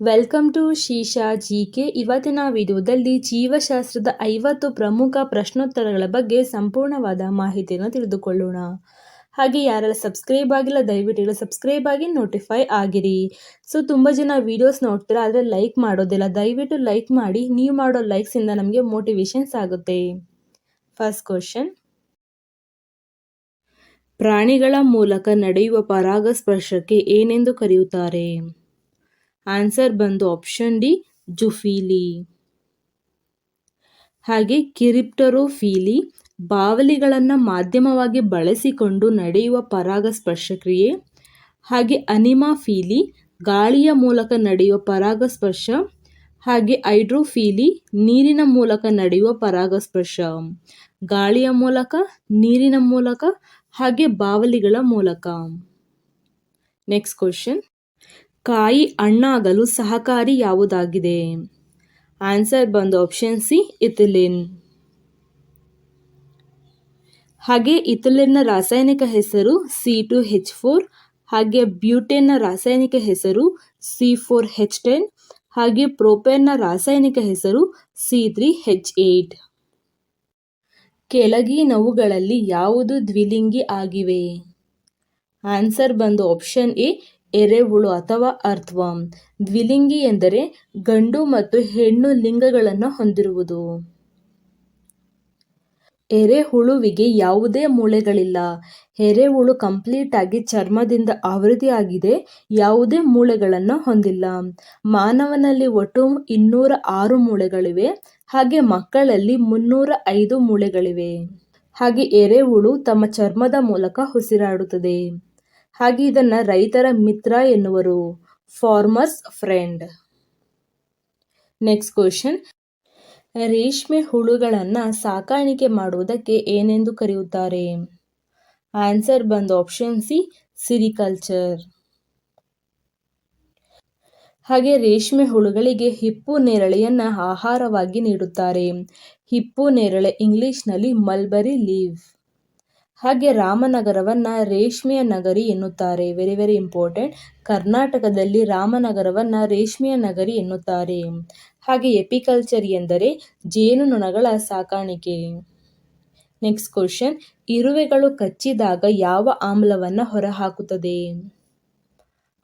Welcome to Sheesha G K ಇವತ್ತಿನ ವಿಡಿಯೋದಲ್ಲಿ ಜೀವಶಾಸ್ತ್ರದ ಐವತ್ತು ಪ್ರಮುಖ ಪ್ರಶ್ನೋತ್ತರಗಳ ಬಗ್ಗೆ ಸಂಪೂರ್ಣವಾದ ಮಾಹಿತಿಯನ್ನು ತಿಳಿದುಕೊಳ್ಳೋಣ. ಹಾಗೆ ಯಾರೆಲ್ಲ ಸಬ್ಸ್ಕ್ರೈಬ್ ಆಗಿಲ್ಲ, ದಯವಿಟ್ಟು ಸಬ್ಸ್ಕ್ರೈಬ್ ಆಗಿ ನೋಟಿಫೈ ಆಗಿರಿ. ಸೊ ತುಂಬ ಜನ ವೀಡಿಯೋಸ್ ನೋಡ್ತೀರಾ, ಆದರೆ ಲೈಕ್ ಮಾಡೋದಿಲ್ಲ. ದಯವಿಟ್ಟು ಲೈಕ್ ಮಾಡಿ, ನೀವು ಮಾಡೋ ಲೈಕ್ಸಿಂದ ನಮಗೆ ಮೋಟಿವೇಶನ್ಸ್ ಆಗುತ್ತೆ. ಫಸ್ಟ್ ಕ್ವಶನ್ ಪ್ರಾಣಿಗಳ ಮೂಲಕ ನಡೆಯುವ ಪರಾಗಸ್ಪರ್ಶಕ್ಕೆ ಏನೆಂದು ಕರೆಯುತ್ತಾರೆ? ಆನ್ಸರ್ ಬಂದು ಆಪ್ಷನ್ ಡಿ ಜುಫೀಲಿ ಹಾಗೆ ಕಿರಿಪ್ಟರೋಫೀಲಿ ಬಾವಲಿಗಳನ್ನು ಮಾಧ್ಯಮವಾಗಿ ಬಳಸಿಕೊಂಡು ನಡೆಯುವ ಪರಾಗಸ್ಪರ್ಶ ಕ್ರಿಯೆ ಹಾಗೆ ಅನಿಮಾಫೀಲಿ ಗಾಳಿಯ ಮೂಲಕ ನಡೆಯುವ ಪರಾಗಸ್ಪರ್ಶ. ಹಾಗೆ ಹೈಡ್ರೋಫೀಲಿ ನೀರಿನ ಮೂಲಕ ನಡೆಯುವ ಪರಾಗಸ್ಪರ್ಶ. ಗಾಳಿಯ ಮೂಲಕ, ನೀರಿನ ಮೂಲಕ, ಹಾಗೆ ಬಾವಲಿಗಳ ಮೂಲಕ. ನೆಕ್ಸ್ಟ್ ಕ್ವಶನ್ ಕಾಯಿ ಹಣ್ಣಾಗಲು ಸಹಕಾರಿ ಯಾವುದಾಗಿದೆ? ಆನ್ಸರ್ ಬಂದು ಆಪ್ಷನ್ ಸಿ, ಇಥಿಲಿನ್. ಹಾಗೆ ಇಥಿಲಿನ್ನ ರಾಸಾಯನಿಕ ಹೆಸರು ಸಿ ಟು ಹೆಚ್ ಫೋರ್, ಹಾಗೆ ಬ್ಯೂಟೇನ್ನ ರಾಸಾಯನಿಕ ಹೆಸರು ಸಿ ಫೋರ್ ಹೆಚ್ ಟೆನ್, ಹಾಗೆ ಪ್ರೋಪೇನ್ನ ರಾಸಾಯನಿಕ ಹೆಸರು ಸಿ ತ್ರೀ ಹೆಚ್ ಏಟ್. ಕೆಳಗಿನವುಗಳಲ್ಲಿ ಯಾವುದು ದ್ವಿಲಿಂಗಿ ಆಗಿವೆ? ಆನ್ಸರ್ ಬಂದು ಆಪ್ಷನ್ ಎ ಎರೆಹುಳು ಅಥವಾ ಅರ್ಥವಾಮ್ ದ್ವಿಲಿಂಗಿ ಎಂದರೆ ಗಂಡು ಮತ್ತು ಹೆಣ್ಣು ಲಿಂಗಗಳನ್ನು ಹೊಂದಿರುವುದು. ಎರೆಹುಳುವಿಗೆ ಯಾವುದೇ ಮೂಳೆಗಳಿಲ್ಲ. ಎರೆಹುಳು ಕಂಪ್ಲೀಟ್ ಆಗಿ ಚರ್ಮದಿಂದ ಆವೃತ್ತಿಯಾಗಿದೆ, ಯಾವುದೇ ಮೂಳೆಗಳನ್ನು ಹೊಂದಿಲ್ಲ. ಮಾನವನಲ್ಲಿ ಒಟ್ಟು ಇನ್ನೂರ ಆರು ಮೂಳೆಗಳಿವೆ, ಹಾಗೆ ಮಕ್ಕಳಲ್ಲಿ ಮುನ್ನೂರ ಐದು ಮೂಳೆಗಳಿವೆ. ಹಾಗೆ ಎರೆಹುಳು ತಮ್ಮ ಚರ್ಮದ ಮೂಲಕ ಉಸಿರಾಡುತ್ತದೆ. ಹಾಗೆ ಇದನ್ನು ರೈತರ ಮಿತ್ರ ಎನ್ನುವರು. ಫಾರ್ಮರ್ಸ್ ಫ್ರೆಂಡ್ ನೆಕ್ಸ್ಟ್ ಕ್ವಶನ್ ರೇಷ್ಮೆ ಹುಳುಗಳನ್ನು ಸಾಕಾಣಿಕೆ ಮಾಡುವುದಕ್ಕೆ ಏನೆಂದು ಕರೆಯುತ್ತಾರೆ? ಆನ್ಸರ್ ಬಂದು ಆಪ್ಷನ್ ಸಿ ಸಿರಿಕಲ್ಚರ್ ಹಾಗೆ ರೇಷ್ಮೆ ಹುಳುಗಳಿಗೆ ಹಿಪ್ಪು ನೇರಳೆಯನ್ನು ಆಹಾರವಾಗಿ ನೀಡುತ್ತಾರೆ. ಹಿಪ್ಪು ನೇರಳೆ ಇಂಗ್ಲಿಷ್ನಲ್ಲಿ ಮಲ್ಬರಿ ಲೀವ್ ಹಾಗೆ ರಾಮನಗರವನ್ನು ರೇಷ್ಮೆಯ ನಗರಿ ಎನ್ನುತ್ತಾರೆ. ವೆರಿ ವೆರಿ ಇಂಪಾರ್ಟೆಂಟ್ ಕರ್ನಾಟಕದಲ್ಲಿ ರಾಮನಗರವನ್ನು ರೇಷ್ಮೆಯ ನಗರಿ ಎನ್ನುತ್ತಾರೆ. ಹಾಗೆ ಎಪಿಕಲ್ಚರ್ ಎಂದರೆ ಜೇನುನೊಣಗಳ ಸಾಕಾಣಿಕೆ. ನೆಕ್ಸ್ಟ್ ಕ್ವಶನ್ ಇರುವೆಗಳು ಕಚ್ಚಿದಾಗ ಯಾವ ಆಮ್ಲವನ್ನು ಹೊರಹಾಕುತ್ತದೆ?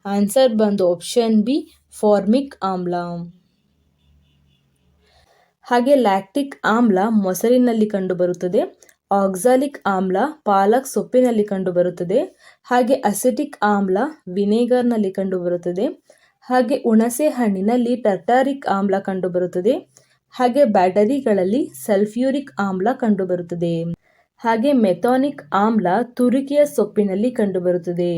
ಆನ್ಸರ್ ಬಂದು ಆಪ್ಷನ್ ಬಿ ಫಾರ್ಮಿಕ್ ಆಮ್ಲ. ಹಾಗೆ ಲ್ಯಾಕ್ಟಿಕ್ ಆಮ್ಲ ಮೊಸರಿನಲ್ಲಿ ಕಂಡುಬರುತ್ತದೆ. ಆಕ್ಸಾಲಿಕ್ ಆಮ್ಲ ಪಾಲಕ್ ಸೊಪ್ಪಿನಲ್ಲಿ ಕಂಡುಬರುತ್ತದೆ. ಹಾಗೆ ಅಸಿಟಿಕ್ ಆಮ್ಲ ವಿನೆಗರ್ನಲ್ಲಿ ಕಂಡುಬರುತ್ತದೆ. ಹಾಗೆ ಹುಣಸೆ ಹಣ್ಣಿನಲ್ಲಿ ಟರ್ಟಾರಿಕ್ ಆಮ್ಲ ಕಂಡುಬರುತ್ತದೆ. ಹಾಗೆ ಬ್ಯಾಟರಿಗಳಲ್ಲಿ ಸಲ್ಫ್ಯೂರಿಕ್ ಆಮ್ಲ ಕಂಡುಬರುತ್ತದೆ. ಹಾಗೆ ಮೆಥಾನಿಕ್ ಆಮ್ಲ ತುರುಕಿಯ ಸೊಪ್ಪಿನಲ್ಲಿ ಕಂಡುಬರುತ್ತದೆ.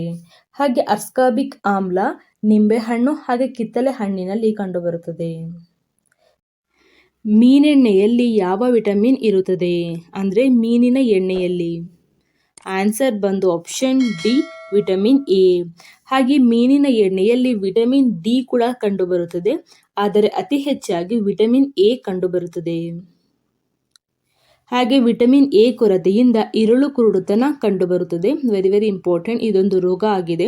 ಹಾಗೆ ಅಸ್ಕಾಬಿಕ್ ಆಮ್ಲ ನಿಂಬೆಹಣ್ಣು ಹಾಗೆ ಕಿತ್ತಲೆ ಹಣ್ಣಿನಲ್ಲಿ ಕಂಡುಬರುತ್ತದೆ. ಮೀನೆಣ್ಣೆಯಲ್ಲಿ ಯಾವ ವಿಟಮಿನ್ ಇರುತ್ತದೆ? ಅಂದರೆ ಮೀನಿನ ಎಣ್ಣೆಯಲ್ಲಿ. ಆನ್ಸರ್ ಬಂದು ಆಪ್ಷನ್ ಡಿ, ವಿಟಮಿನ್ ಎ. ಹಾಗೆ ಮೀನಿನ ಎಣ್ಣೆಯಲ್ಲಿ ವಿಟಮಿನ್ ಡಿ ಕೂಡ ಕಂಡುಬರುತ್ತದೆ, ಆದರೆ ಅತಿ ಹೆಚ್ಚಾಗಿ ವಿಟಮಿನ್ ಎ ಕಂಡುಬರುತ್ತದೆ. ಹಾಗೆ ವಿಟಮಿನ್ ಎ ಕೊರತೆಯಿಂದ ಇರುಳು ಕುರುಡುತನ ಕಂಡುಬರುತ್ತದೆ. ವೆರಿ ವೆರಿ ಇಂಪಾರ್ಟೆಂಟ್ ಇದೊಂದು ರೋಗ ಆಗಿದೆ.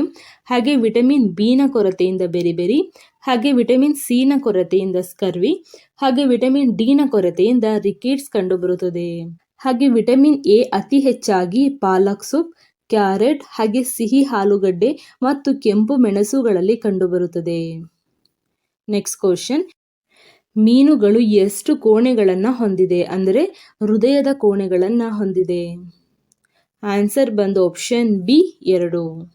ಹಾಗೆ ವಿಟಮಿನ್ ಬಿನ ಕೊರತೆಯಿಂದ ಬೆರಿ ಬೆರಿ, ಹಾಗೆ ವಿಟಮಿನ್ ಸಿನ ಕೊರತೆಯಿಂದ ಸ್ಕರ್ವಿ, ಹಾಗೆ ವಿಟಮಿನ್ ಡಿನ ಕೊರತೆಯಿಂದ ರಿಕೇಟ್ಸ್ ಕಂಡುಬರುತ್ತದೆ. ಹಾಗೆ ವಿಟಮಿನ್ ಎ ಅತಿ ಹೆಚ್ಚಾಗಿ ಪಾಲಕ್ ಸೂಪ್, ಕ್ಯಾರೆಟ್, ಹಾಗೆ ಸಿಹಿ ಆಲೂಗಡ್ಡೆ ಮತ್ತು ಕೆಂಪು ಮೆಣಸುಗಳಲ್ಲಿ ಕಂಡುಬರುತ್ತದೆ. ನೆಕ್ಸ್ಟ್ ಕ್ವಶನ್ ಮೀನುಗಳು ಎಷ್ಟು ಕೋಣೆಗಳನ್ನು ಹೊಂದಿದೆ? ಅಂದರೆ ಹೃದಯದ ಕೋಣೆಗಳನ್ನು ಹೊಂದಿದೆ. ಆನ್ಸರ್ ಬಂದು ಆಪ್ಷನ್ ಬಿ ಎರಡು.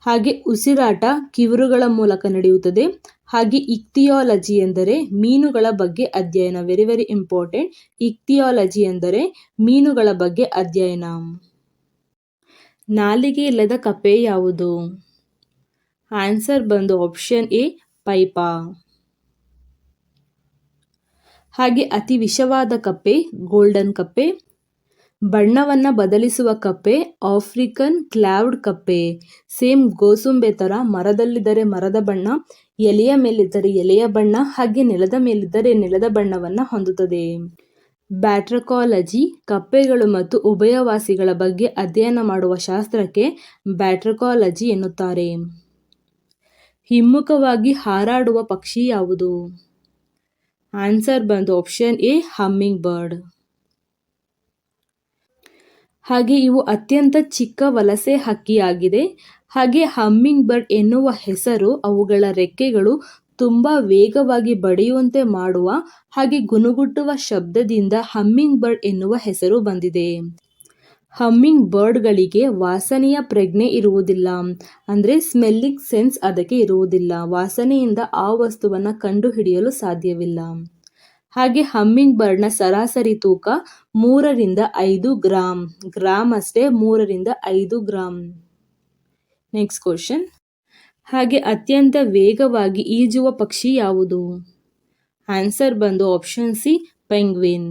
ಹಾಗೆ ಉಸಿರಾಟ ಕಿವರುಗಳ ಮೂಲಕ ನಡೆಯುತ್ತದೆ. ಹಾಗೆ ಇಕ್ತಿಯಾಲಜಿ ಎಂದರೆ ಮೀನುಗಳ ಬಗ್ಗೆ ಅಧ್ಯಯನ. ವೆರಿ ವೆರಿ ಇಂಪಾರ್ಟೆಂಟ್ ಇಕ್ತಿಯಾಲಜಿ ಎಂದರೆ ಮೀನುಗಳ ಬಗ್ಗೆ ಅಧ್ಯಯನ. ನಾಲಿಗೆ ಇಲ್ಲದ ಕಪೆ ಯಾವುದು? ಆನ್ಸರ್ ಬಂದು ಆಪ್ಷನ್ ಎ, ಪೈಪಾ. ಹಾಗೆ ಅತಿ ವಿಷವಾದ ಕಪ್ಪೆ ಗೋಲ್ಡನ್ ಕಪ್ಪೆ, ಬಣ್ಣವನ್ನು ಬದಲಿಸುವ ಕಪ್ಪೆ ಆಫ್ರಿಕನ್ ಕ್ಲಾವ್ಡ್ ಕಪ್ಪೆ. ಸೇಮ್ ಗೋಸುಂಬೆ ಥರ ಮರದಲ್ಲಿದ್ದರೆ ಮರದ ಬಣ್ಣ, ಎಲೆಯ ಮೇಲಿದ್ದರೆ ಎಲೆಯ ಬಣ್ಣ, ಹಾಗೆ ನೆಲದ ಮೇಲಿದ್ದರೆ ನೆಲದ ಬಣ್ಣವನ್ನು ಹೊಂದುತ್ತದೆ. ಬ್ಯಾಟ್ರಕಾಲಜಿ ಕಪ್ಪೆಗಳು ಮತ್ತು ಉಭಯವಾಸಿಗಳ ಬಗ್ಗೆ ಅಧ್ಯಯನ ಮಾಡುವ ಶಾಸ್ತ್ರಕ್ಕೆ ಬ್ಯಾಟ್ರಕಾಲಜಿ ಎನ್ನುತ್ತಾರೆ. ಹಿಮ್ಮುಖವಾಗಿ ಹಾರಾಡುವ ಪಕ್ಷಿ ಯಾವುದು? ಆನ್ಸರ್ ಬಂದು ಆಪ್ಷನ್ ಎ ಹಮ್ಮಿಂಗ್ ಬರ್ಡ್ ಹಾಗೆ ಇವು ಅತ್ಯಂತ ಚಿಕ್ಕ ವಲಸೆ ಹಕ್ಕಿಯಾಗಿದೆ. ಹಾಗೆ ಹಮ್ಮಿಂಗ್ ಬರ್ಡ್ ಎನ್ನುವ ಹೆಸರು ಅವುಗಳ ರೆಕ್ಕೆಗಳು ತುಂಬ ವೇಗವಾಗಿ ಬಡಿಯುವಂತೆ ಮಾಡುವ ಹಾಗೆ ಗುನುಗುಟ್ಟುವ ಶಬ್ದದಿಂದ ಹಮ್ಮಿಂಗ್ ಬರ್ಡ್ ಎನ್ನುವ ಹೆಸರು ಬಂದಿದೆ. ಹಮ್ಮಿಂಗ್ ಬರ್ಡ್ಗಳಿಗೆ ವಾಸನೆಯ ಪ್ರಜ್ಞೆ ಇರುವುದಿಲ್ಲ. ಅಂದರೆ ಸ್ಮೆಲ್ಲಿಂಗ್ ಸೆನ್ಸ್ ಅದಕ್ಕೆ ಇರುವುದಿಲ್ಲ. ವಾಸನೆಯಿಂದ ಆ ವಸ್ತುವನ್ನು ಕಂಡುಹಿಡಿಯಲು ಸಾಧ್ಯವಿಲ್ಲ. ಹಾಗೆ ಹಮ್ಮಿಂಗ್ ಬರ್ಡ್ನ ಸರಾಸರಿ ತೂಕ ಮೂರರಿಂದ ಐದು ಗ್ರಾಮ್ ಗ್ರಾಮ್ ಅಷ್ಟೇ ಮೂರರಿಂದ ಐದು ಗ್ರಾಮ್ ನೆಕ್ಸ್ಟ್ ಕ್ವಶನ್ ಹಾಗೆ ಅತ್ಯಂತ ವೇಗವಾಗಿ ಈಜುವ ಪಕ್ಷಿ ಯಾವುದು? ಆನ್ಸರ್ ಬಂದು ಆಪ್ಷನ್ ಸಿ ಪೆಂಗ್ವಿನ್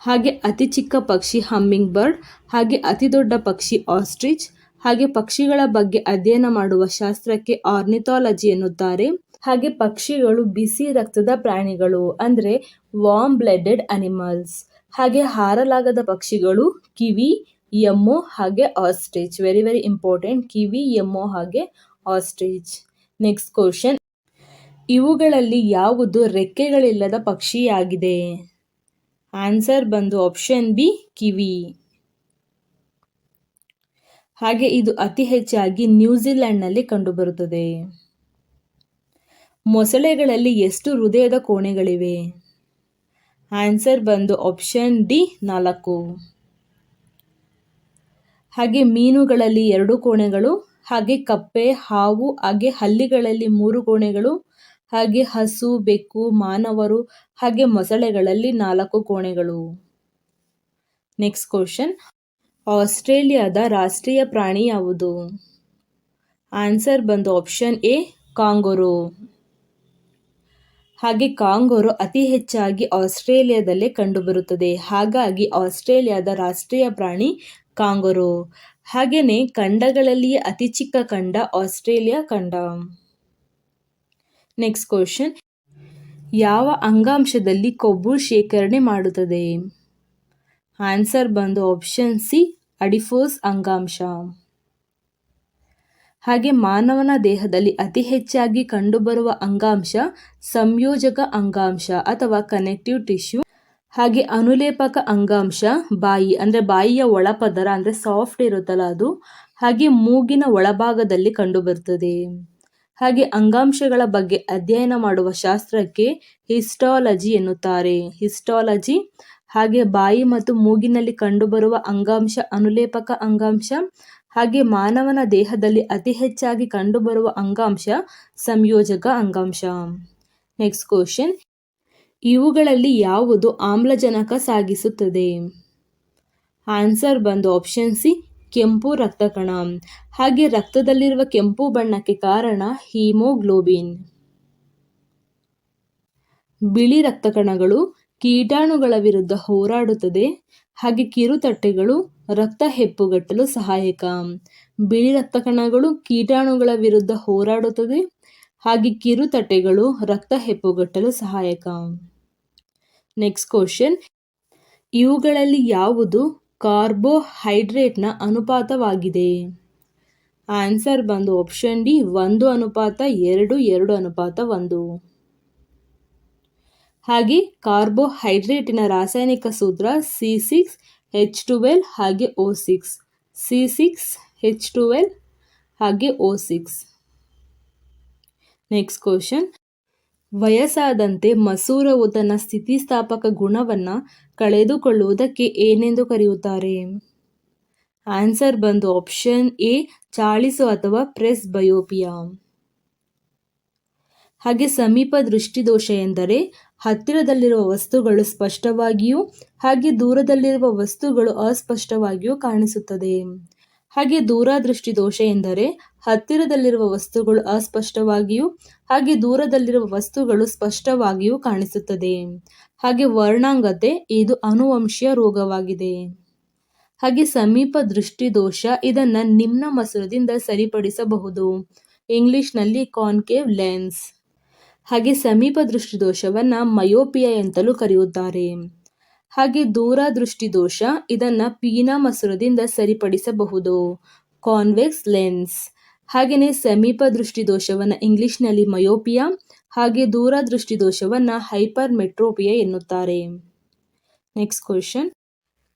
ಹಾಗೆ ಅತಿ ಚಿಕ್ಕ ಪಕ್ಷಿ ಹಮ್ಮಿಂಗ್ ಬರ್ಡ್ ಹಾಗೆ ಅತಿ ದೊಡ್ಡ ಪಕ್ಷಿ ಆಸ್ಟ್ರಿಚ್, ಹಾಗೆ ಪಕ್ಷಿಗಳ ಬಗ್ಗೆ ಅಧ್ಯಯನ ಮಾಡುವ ಶಾಸ್ತ್ರಕ್ಕೆ ಆರ್ನಿಥಾಲಜಿ ಎನ್ನುತ್ತಾರೆ. ಹಾಗೆ ಪಕ್ಷಿಗಳು ಬಿಸಿ ರಕ್ತದ ಪ್ರಾಣಿಗಳು, ಅಂದರೆ ವಾರ್ಮ್ ಬ್ಲಡೆಡ್ ಅನಿಮಲ್ಸ್ ಹಾಗೆ ಹಾರಲಾಗದ ಪಕ್ಷಿಗಳು ಕಿವಿ, ಎಮ್ಮು, ಹಾಗೆ ostrich. Very very important kiwi, emu, ಹಾಗೆ ಆಸ್ಟ್ರಿಚ್. ನೆಕ್ಸ್ಟ್ ಕ್ವಶನ್ ಇವುಗಳಲ್ಲಿ ಯಾವುದು ರೆಕ್ಕೆಗಳಿಲ್ಲದ ಪಕ್ಷಿಯಾಗಿದೆ? ಆನ್ಸರ್ ಬಂದು ಆಪ್ಷನ್ ಬಿ ಕಿವಿ ಹಾಗೆ ಇದು ಅತಿ ಹೆಚ್ಚಾಗಿ ನ್ಯೂಜಿಲೆಂಡ್ನಲ್ಲಿ ಕಂಡುಬರುತ್ತದೆ. ಮೊಸಳೆಗಳಲ್ಲಿ ಎಷ್ಟು ಹೃದಯದ ಕೋಣೆಗಳಿವೆ? ಆನ್ಸರ್ ಬಂದು ಆಪ್ಷನ್ ಡಿ ನಾಲ್ಕು. ಹಾಗೆ ಮೀನುಗಳಲ್ಲಿ ಎರಡು ಕೋಣೆಗಳು, ಹಾಗೆ ಕಪ್ಪೆ, ಹಾವು, ಹಾಗೆ ಹಲ್ಲಿಗಳಲ್ಲಿ ಮೂರು ಕೋಣೆಗಳು ಹಾಗೆ ಹಸು, ಬೆಕ್ಕು, ಮಾನವರು, ಹಾಗೆ ಮೊಸಳೆಗಳಲ್ಲಿ ನಾಲ್ಕು ಕೋಣೆಗಳು. ನೆಕ್ಸ್ಟ್ ಕ್ವಶನ್ ಆಸ್ಟ್ರೇಲಿಯಾದ ರಾಷ್ಟ್ರೀಯ ಪ್ರಾಣಿ ಯಾವುದು? ಆನ್ಸರ್ ಬಂದು ಆಪ್ಷನ್ ಎ ಕಾಂಗೊರು. ಹಾಗೆ ಕಾಂಗೊರು ಅತಿ ಹೆಚ್ಚಾಗಿ ಆಸ್ಟ್ರೇಲಿಯಾದಲ್ಲೇ ಕಂಡುಬರುತ್ತದೆ. ಹಾಗಾಗಿ ಆಸ್ಟ್ರೇಲಿಯಾದ ರಾಷ್ಟ್ರೀಯ ಪ್ರಾಣಿ ಕಾಂಗೊರು. ಹಾಗೆಯೇ ಖಂಡಗಳಲ್ಲಿಯೇ ಅತಿ ಚಿಕ್ಕ ಖಂಡ ಆಸ್ಟ್ರೇಲಿಯಾ ಖಂಡ. ನೆಕ್ಸ್ಟ್ ಕ್ವಶನ್ ಯಾವ ಅಂಗಾಂಶದಲ್ಲಿ ಕೊಬ್ಬು ಶೇಖರಣೆ ಮಾಡುತ್ತದೆ? ಆನ್ಸರ್ ಬಂದು ಆಪ್ಷನ್ ಸಿ ಅಡಿಫೋಸ್ ಅಂಗಾಂಶ. ಹಾಗೆ ಮಾನವನ ದೇಹದಲ್ಲಿ ಅತಿ ಹೆಚ್ಚಾಗಿ ಕಂಡುಬರುವ ಅಂಗಾಂಶ ಸಂಯೋಜಕ ಅಂಗಾಂಶ ಅಥವಾ ಕನೆಕ್ಟಿವ್ ಟಿಶ್ಯೂ ಹಾಗೆ ಅನುಲೇಪಕ ಅಂಗಾಂಶ, ಬಾಯಿ, ಅಂದರೆ ಬಾಯಿಯ ಒಳಪದರ, ಅಂದರೆ ಸಾಫ್ಟ್ ಇರುತ್ತಲ್ಲ ಅದು. ಹಾಗೆ ಮೂಗಿನ ಒಳಭಾಗದಲ್ಲಿ ಕಂಡುಬರುತ್ತದೆ ಹಾಗೆ ಅಂಗಾಂಶಗಳ ಬಗ್ಗೆ ಅಧ್ಯಯನ ಮಾಡುವ ಶಾಸ್ತ್ರಕ್ಕೆ ಹಿಸ್ಟಾಲಜಿ ಎನ್ನುತ್ತಾರೆ. ಹಿಸ್ಟಾಲಜಿ ಹಾಗೆ ಬಾಯಿ ಮತ್ತು ಮೂಗಿನಲ್ಲಿ ಕಂಡುಬರುವ ಅಂಗಾಂಶ, ಅನುಲೇಪಕ ಅಂಗಾಂಶ, ಹಾಗೆ ಮಾನವನ ದೇಹದಲ್ಲಿ ಅತಿ ಹೆಚ್ಚಾಗಿ ಕಂಡುಬರುವ ಅಂಗಾಂಶ, ಸಂಯೋಜಕ ಅಂಗಾಂಶ. ನೆಕ್ಸ್ಟ್ ಕ್ವಶನ್ ಇವುಗಳಲ್ಲಿ ಯಾವುದು ಆಮ್ಲಜನಕ ಸಾಗಿಸುತ್ತದೆ? ಆನ್ಸರ್ ಬಂದು ಆಪ್ಷನ್ ಸಿ ಕೆಂಪು ರಕ್ತ ಕಣ ಹಾಗೆ ರಕ್ತದಲ್ಲಿರುವ ಕೆಂಪು ಬಣ್ಣಕ್ಕೆ ಕಾರಣ ಹೀಮೋಗ್ಲೋಬಿನ್. ಬಿಳಿ ರಕ್ತ ಕಣಗಳು ಕೀಟಾಣುಗಳ ವಿರುದ್ಧ ಹೋರಾಡುತ್ತದೆ. ಹಾಗೆ ಕಿರುತಟ್ಟೆಗಳು ರಕ್ತ ಹೆಪ್ಪುಗಟ್ಟಲು ಸಹಾಯಕ. ಬಿಳಿ ರಕ್ತ ಕಣಗಳು ಕೀಟಾಣುಗಳ ವಿರುದ್ಧ ಹೋರಾಡುತ್ತದೆ. ಹಾಗೆ ಕಿರುತಟ್ಟೆಗಳು ರಕ್ತ ಹೆಪ್ಪುಗಟ್ಟಲು ಸಹಾಯಕ. Next question. ಇವುಗಳಲ್ಲಿ ಯಾವುದು ಕಾರ್ಬೋಹೈಡ್ರೇಟ್ನ ಅನುಪಾತವಾಗಿದೆ. ಆನ್ಸರ್ ಬಂದು ಆಪ್ಷನ್ ಡಿ, ಒಂದು ಅನುಪಾತ, ಎರಡು ಎರಡು ಅನುಪಾತ, ಒಂದು. ಹಾಗೆ ಕಾರ್ಬೋಹೈಡ್ರೇಟಿನ ರಾಸಾಯನಿಕ ಸೂತ್ರ ಸಿ ಸಿಕ್ಸ್ ಹೆಚ್ ಟುವೆಲ್ ಹಾಗೆ O six. C six H twelve ಹಾಗೆ ಓ ಸಿಕ್ಸ್. Next question. ವಯಸ್ಸಾದಂತೆ ಮಸೂರವು ತನ್ನ ಸ್ಥಿತಿಸ್ಥಾಪಕ ಗುಣವನ್ನು ಕಳೆದುಕೊಳ್ಳುವುದಕ್ಕೆ ಏನೆಂದು ಕರೆಯುತ್ತಾರೆ? ಆನ್ಸರ್ ಬಂದು ಆಪ್ಷನ್ ಎ, ಚಾಳಿಸು ಅಥವಾ ಪ್ರೆಸ್ ಬಯೋಪಿಯಾ. ಹಾಗೆ ಸಮೀಪ ದೃಷ್ಟಿದೋಷ ಎಂದರೆ, ಹತ್ತಿರದಲ್ಲಿರುವ ವಸ್ತುಗಳು ಸ್ಪಷ್ಟವಾಗಿಯೂ, ಹಾಗೆ ದೂರದಲ್ಲಿರುವ ವಸ್ತುಗಳು ಅಸ್ಪಷ್ಟವಾಗಿಯೂ ಕಾಣಿಸುತ್ತದೆ. ಹಾಗೆ ದೂರದೃಷ್ಟಿ ದೋಷ ಎಂದರೆ, ಹತ್ತಿರದಲ್ಲಿರುವ ವಸ್ತುಗಳು ಅಸ್ಪಷ್ಟವಾಗಿಯೂ, ಹಾಗೆ ದೂರದಲ್ಲಿರುವ ವಸ್ತುಗಳು ಸ್ಪಷ್ಟವಾಗಿಯೂ ಕಾಣಿಸುತ್ತದೆ. ಹಾಗೆ ವರ್ಣಾಂಗತೆ ಇದು ಅನುವಂಶೀಯ ರೋಗವಾಗಿದೆ. ಹಾಗೆ ಸಮೀಪ ದೃಷ್ಟಿ ದೋಷ ಇದನ್ನು ನಿಮ್ನ ಮಸೂರದಿಂದ ಸರಿಪಡಿಸಬಹುದು. ಇಂಗ್ಲಿಷ್ನಲ್ಲಿ ಕಾನ್ಕೇವ್ ಲೆನ್ಸ್. ಹಾಗೆ ಸಮೀಪ ದೃಷ್ಟಿ ದೋಷವನ್ನು ಮಯೋಪಿಯಾ ಎಂತಲೂ ಕರೆಯುತ್ತಾರೆ. ಹಾಗೆ ದೂರ ದೃಷ್ಟಿ ದೋಷ ಇದನ್ನು ಪೀನಾ ಮಸೂರದಿಂದ ಸರಿಪಡಿಸಬಹುದು. Convex lens. ಹಾಗೆಯೇ ಸಮೀಪ ದೃಷ್ಟಿ ದೋಷವನ್ನು ಇಂಗ್ಲಿಷ್ನಲ್ಲಿ ಮಯೋಪಿಯಾ ಹಾಗೆ ದೂರದೃಷ್ಟಿ ದೋಷವನ್ನು ಹೈಪರ್ ಮೆಟ್ರೋಪಿಯಾ ಎನ್ನುತ್ತಾರೆ. ನೆಕ್ಸ್ಟ್ ಕ್ವೆಶನ್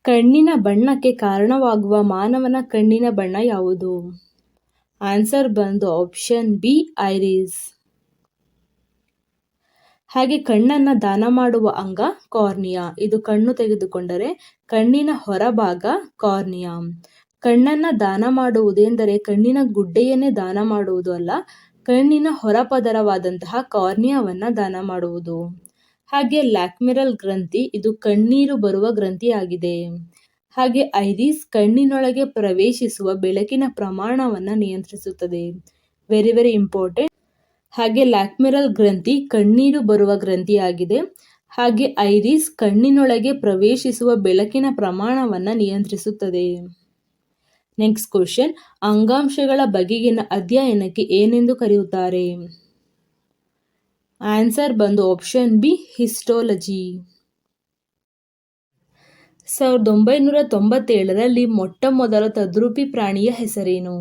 ಕಣ್ಣಿನ ಬಣ್ಣಕ್ಕೆ ಕಾರಣವಾಗುವ ಮಾನವನ ಕಣ್ಣಿನ ಬಣ್ಣ ಯಾವುದು? ಆನ್ಸರ್ ಬಂದು ಆಪ್ಷನ್ ಬಿ ಐರಿಸ್ ಹಾಗೆ ಕಣ್ಣನ್ನ ದಾನ ಮಾಡುವ ಅಂಗ ಕಾರ್ನಿಯಾ ಇದು ಕಣ್ಣು ತೆಗೆದುಕೊಂಡರೆ ಕಣ್ಣಿನ ಹೊರಭಾಗ ಕಾರ್ನಿಯಾ ಕಣ್ಣನ್ನ ದಾನ ಮಾಡುವುದೆಂದರೆ ಕಣ್ಣಿನ ಗುಡ್ಡೆಯನ್ನೇ ದಾನ ಮಾಡುವುದು ಅಲ್ಲ ಕಣ್ಣಿನ ಹೊರಪದರವಾದಂತಹ ಕಾರ್ನಿಯಾವನ್ನ ದಾನ ಮಾಡುವುದು. ಹಾಗೆ ಲ್ಯಾಕ್ಮಿರಲ್ ಗ್ರಂಥಿ ಇದು ಕಣ್ಣೀರು ಬರುವ ಗ್ರಂಥಿಯಾಗಿದೆ. ಹಾಗೆ ಐರಿಸ್ ಕಣ್ಣಿನೊಳಗೆ ಪ್ರವೇಶಿಸುವ ಬೆಳಕಿನ ಪ್ರಮಾಣವನ್ನು ನಿಯಂತ್ರಿಸುತ್ತದೆ. ವೆರಿ ವೆರಿ ಇಂಪಾರ್ಟೆಂಟ್ ಹಾಗೆ ಲ್ಯಾಕ್ಮಿರಲ್ ಗ್ರಂಥಿ ಕಣ್ಣೀರು ಬರುವ ಗ್ರಂಥಿಯಾಗಿದೆ. ಹಾಗೆ ಐರಿಸ್ ಕಣ್ಣಿನೊಳಗೆ ಪ್ರವೇಶಿಸುವ ಬೆಳಕಿನ ಪ್ರಮಾಣವನ್ನು ನಿಯಂತ್ರಿಸುತ್ತದೆ. ನೆಕ್ಸ್ಟ್ ಕ್ವಶನ್, ಅಂಗಾಂಶಗಳ ಬಗೆಗಿನ ಅಧ್ಯಯನಕ್ಕೆ ಏನೆಂದು ಕರೆಯುತ್ತಾರೆ? ಆನ್ಸರ್ ಬಂದು ಆಪ್ಷನ್ ಬಿ, ಹಿಸ್ಟೋಲಜಿ. ಸಾವಿರದ ಒಂಬೈನೂರ ತೊಂಬತ್ತೇಳರಲ್ಲಿ ಮೊಟ್ಟ ಮೊದಲ ತದ್ರೂಪಿ ಪ್ರಾಣಿಯ ಹೆಸರೇನು?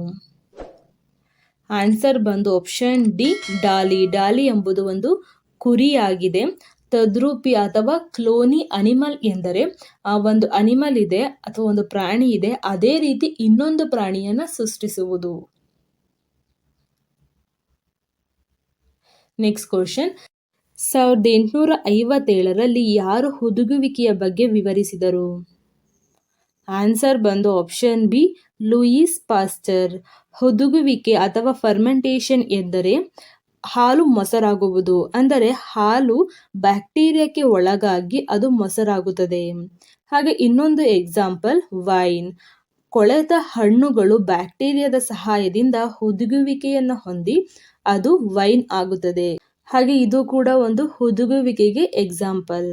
ಆನ್ಸರ್ ಬಂದು ಆಪ್ಷನ್ ಡಿ, ಡಾಲಿ. ಡಾಲಿ ಎಂಬುದು ಒಂದು ಕುರಿಯಾಗಿದೆ. ತದ್ರೂಪಿ ಅಥವಾ ಕ್ಲೋನಿ ಅನಿಮಲ್ ಎಂದರೆ, ಆ ಒಂದು ಅನಿಮಲ್ ಇದೆ ಅಥವಾ ಒಂದು ಪ್ರಾಣಿ ಇದೆ, ಅದೇ ರೀತಿ ಇನ್ನೊಂದು ಪ್ರಾಣಿಯನ್ನು ಸೃಷ್ಟಿಸುವುದು. ನೆಕ್ಸ್ಟ್ ಕ್ವಶನ್ ಸಾವಿರದ ಎಂಟುನೂರ ಐವತ್ತೇಳರಲ್ಲಿ ಯಾರು ಹುದುಗುವಿಕೆಯ ಬಗ್ಗೆ ವಿವರಿಸಿದರು? ಆನ್ಸರ್ ಬಂದು ಆಪ್ಷನ್ ಬಿ ಲೂಯಿಸ್ ಪಾಸ್ಟರ್. ಹುದುಗುವಿಕೆ ಅಥವಾ ಫರ್ಮೆಂಟೇಷನ್ ಎಂದರೆ ಹಾಲು ಮೊಸರಾಗುವುದು. ಅಂದರೆ ಹಾಲು ಬ್ಯಾಕ್ಟೀರಿಯಾಕ್ಕೆ ಒಳಗಾಗಿ ಅದು ಮೊಸರಾಗುತ್ತದೆ. ಹಾಗೆ ಇನ್ನೊಂದು ಎಕ್ಸಾಂಪಲ್ ವೈನ್ ಕೊಳೆತ ಹಣ್ಣುಗಳು ಬ್ಯಾಕ್ಟೀರಿಯಾದ ಸಹಾಯದಿಂದ ಹುದುಗುವಿಕೆಯನ್ನು ಹೊಂದಿ ಅದು ವೈನ್ ಆಗುತ್ತದೆ. ಹಾಗೆ ಇದು ಕೂಡ ಒಂದು ಹುದುಗುವಿಕೆಗೆ ಎಕ್ಸಾಂಪಲ್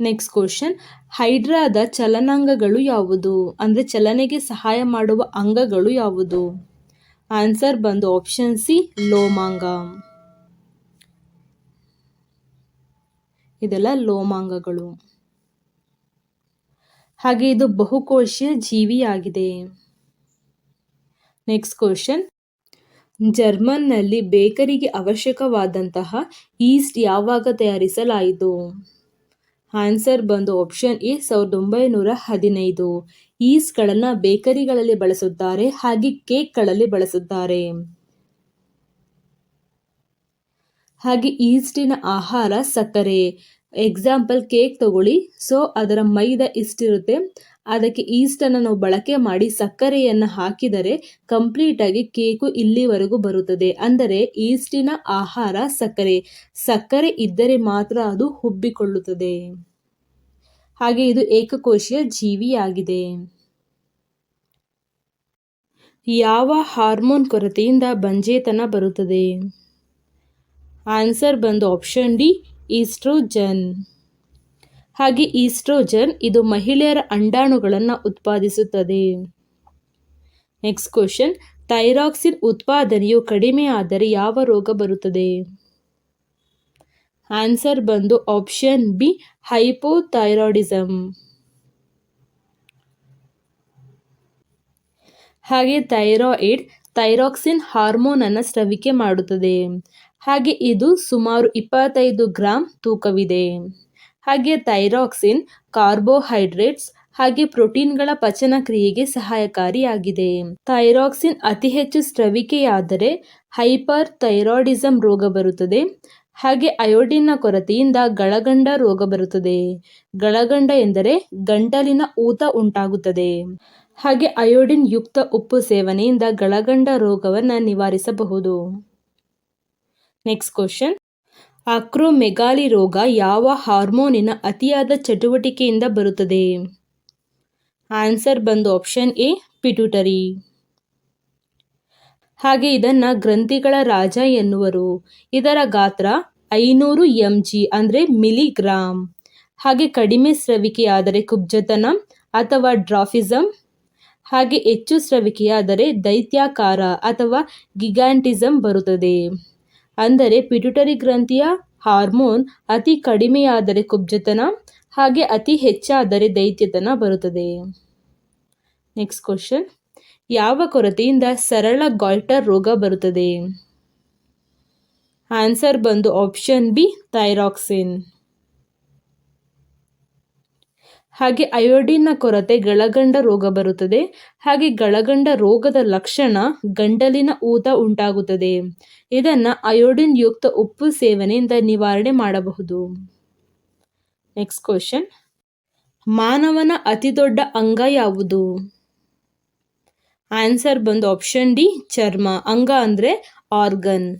ನೆಕ್ಸ್ಟ್ ಕ್ವಶನ್ ಹೈಡ್ರಾದ ಚಲನಾಂಗಗಳು ಯಾವುದು? ಅಂದರೆ ಚಲನೆಗೆ ಸಹಾಯ ಮಾಡುವ ಅಂಗಗಳು ಯಾವುದು? ಆನ್ಸರ್ ಬಂದು ಆಪ್ಷನ್ ಸಿ ಲೋಮಾಂಗ. ಇದೆಲ್ಲ ಲೋಮಾಂಗಗಳು. ಹಾಗೆ ಇದು ಬಹುಕೋಶೀಯ ಜೀವಿಯಾಗಿದೆ ನೆಕ್ಸ್ಟ್ ಕ್ವಶನ್ ಜರ್ಮನ್ನಲ್ಲಿ ಬೇಕರಿಗೆ ಅವಶ್ಯಕವಾದಂತಹ ಈಸ್ಟ್ ಯಾವಾಗ ತಯಾರಿಸಲಾಯಿತು? ಆನ್ಸರ್ ಬಂದು ಆಪ್ಷನ್ ಎ ಸಾವಿರದ ಒಂಬೈನೂರ ಹದಿನೈದು. ಈಸ್ಟ್ಗಳನ್ನು ಬೇಕರಿಗಳಲ್ಲಿ ಬಳಸುತ್ತಾರೆ, ಹಾಗೆ ಕೇಕ್ಗಳಲ್ಲಿ ಬಳಸುತ್ತಾರೆ. ಹಾಗೆ ಈಸ್ಟಿನ ಆಹಾರ ಸಕ್ಕರೆ. ಎಕ್ಸಾಂಪಲ್ ಕೇಕ್ ತಗೊಳ್ಳಿ. ಸೊ ಅದರ ಮೈದಾ ಇಷ್ಟಿರುತ್ತೆ. ಅದಕ್ಕೆ ಈಸ್ಟನ್ನು ನಾವು ಬಳಕೆ ಮಾಡಿ ಸಕ್ಕರೆಯನ್ನು ಹಾಕಿದರೆ ಕಂಪ್ಲೀಟಾಗಿ ಕೇಕು ಇಲ್ಲಿವರೆಗೂ ಬರುತ್ತದೆ. ಅಂದರೆ ಈಸ್ಟಿನ ಆಹಾರ ಸಕ್ಕರೆ. ಸಕ್ಕರೆ ಇದ್ದರೆ ಮಾತ್ರ ಅದು ಹುಬ್ಬಿಕೊಳ್ಳುತ್ತದೆ. ಹಾಗೆ ಇದು ಏಕಕೋಶೀಯ ಜೀವಿಯಾಗಿದೆ. ಯಾವ ಹಾರ್ಮೋನ್ ಕೊರತೆಯಿಂದ ಬಂಜೇತನ ಬರುತ್ತದೆ? ಆನ್ಸರ್ ಬಂದು ಆಪ್ಷನ್ ಡಿ, ಈಸ್ಟ್ರೋಜನ್. ಹಾಗೆ ಈಸ್ಟ್ರೋಜನ್ ಇದು ಮಹಿಳೆಯರ ಅಂಡಾಣುಗಳನ್ನು ಉತ್ಪಾದಿಸುತ್ತದೆ. ನೆಕ್ಸ್ಟ್ ಕ್ವಶನ್, ಥೈರಾಕ್ಸಿನ್ ಉತ್ಪಾದನೆಯು ಕಡಿಮೆ ಯಾವ ರೋಗ ಬರುತ್ತದೆ? ಆನ್ಸರ್ ಬಂದು ಆಪ್ಷನ್ ಬಿ ಹೈಪೋಥೈರಾಯ್ಡಿಸಮ್ ಹಾಗೆ ಥೈರಾಯಿಡ್, ಥೈರಾಕ್ಸಿನ್ ಹಾರ್ಮೋನನ್ನು ಸ್ರವಿಕೆ ಮಾಡುತ್ತದೆ. ಹಾಗೆ ಇದು ಸುಮಾರು ಇಪ್ಪತ್ತೈದು ಗ್ರಾಂ ತೂಕವಿದೆ. ಹಾಗೆ ಥೈರಾಕ್ಸಿನ್, ಕಾರ್ಬೋಹೈಡ್ರೇಟ್ಸ್ ಹಾಗೆ ಪ್ರೋಟೀನ್ಗಳ ಪಚನ ಕ್ರಿಯೆಗೆ ಸಹಾಯಕಾರಿಯಾಗಿದೆ. ಥೈರಾಕ್ಸಿನ್ ಅತಿ ಹೆಚ್ಚು ಸ್ರವಿಕೆಯಾದರೆ ಹೈಪರ್ ಥೈರಾಯ್ಡಿಸಮ್ ರೋಗ ಬರುತ್ತದೆ. ಹಾಗೆ ಅಯೋಡಿನ್ನ ಕೊರತೆಯಿಂದ ಗಳಗಂಡ ರೋಗ ಬರುತ್ತದೆ. ಗಳಗಂಡ ಎಂದರೆ ಗಂಟಲಿನ ಊತ ಉಂಟಾಗುತ್ತದೆ. ಹಾಗೆ ಅಯೋಡಿನ್ ಯುಕ್ತ ಉಪ್ಪು ಸೇವನೆಯಿಂದ ಗಳಗಂಡ ರೋಗವನ್ನು ನಿವಾರಿಸಬಹುದು. ನೆಕ್ಸ್ಟ್ ಕ್ವಶನ್ ಅಕ್ರೋಮೆಗಾಲಿ ರೋಗ ಯಾವ ಹಾರ್ಮೋನಿನ ಅತಿಯಾದ ಚಟುವಟಿಕೆಯಿಂದ ಬರುತ್ತದೆ? ಆನ್ಸರ್ ಬಂದು ಆಪ್ಷನ್ ಎ ಪಿಟ್ಯೂಟರಿ ಹಾಗೆ ಇದನ್ನ ಗ್ರಂಥಿಗಳ ರಾಜ ಎನ್ನುವರು. ಇದರ ಗಾತ್ರ ಐನೂರು ಎಂ ಜಿ ಅಂದರೆ ಮಿಲಿಗ್ರಾಮ್. ಹಾಗೆ ಕಡಿಮೆ ಸ್ರವಿಕೆಯಾದರೆ ಕುಬ್ಜತನ ಅಥವಾ ಡ್ರಾಫಿಸಮ್ ಹಾಗೆ ಹೆಚ್ಚು ಸ್ರವಿಕೆಯಾದರೆ ದೈತ್ಯಾಕಾರ ಅಥವಾ ಗಿಗಾಂಟಿಸಮ್ ಬರುತ್ತದೆ. ಅಂದರೆ ಪಿಟ್ಯುಟರಿ ಗ್ರಂಥಿಯ ಹಾರ್ಮೋನ್ ಅತಿ ಕಡಿಮೆಯಾದರೆ ಕುಬ್ಜತನ, ಹಾಗೆ ಅತಿ ಹೆಚ್ಚಾದರೆ ದೈತ್ಯತನ ಬರುತ್ತದೆ. ನೆಕ್ಸ್ಟ್ ಕ್ವಶನ್ ಯಾವ ಕೊರತೆಯಿಂದ ಸರಳ ಗಾಲ್ಟರ್ ರೋಗ ಬರುತ್ತದೆ? ಆನ್ಸರ್ ಬಂದು ಆಪ್ಷನ್ ಬಿ ಥೈರಾಕ್ಸಿನ್ ಹಾಗೆ ಅಯೋಡಿನ್ನ ಕೊರತೆ ಗಳಗಂಡ ರೋಗ ಬರುತ್ತದೆ. ಹಾಗೆ ಗಳಗಂಡ ರೋಗದ ಲಕ್ಷಣ ಗಂಡಲಿನ ಊತ ಉಂಟಾಗುತ್ತದೆ. ಇದನ್ನು ಅಯೋಡಿನ್ ಯುಕ್ತ ಉಪ್ಪು ಸೇವನೆಯಿಂದ ನಿವಾರಣೆ ಮಾಡಬಹುದು. ನೆಕ್ಸ್ಟ್ ಕ್ವಶನ್ ಮಾನವನ ಅತಿದೊಡ್ಡ ಅಂಗ ಯಾವುದು? ಆನ್ಸರ್ ಬಂದು ಆಪ್ಷನ್ ಡಿ ಚರ್ಮ. ಅಂಗ ಅಂದ್ರೆ ಆರ್ಗನ್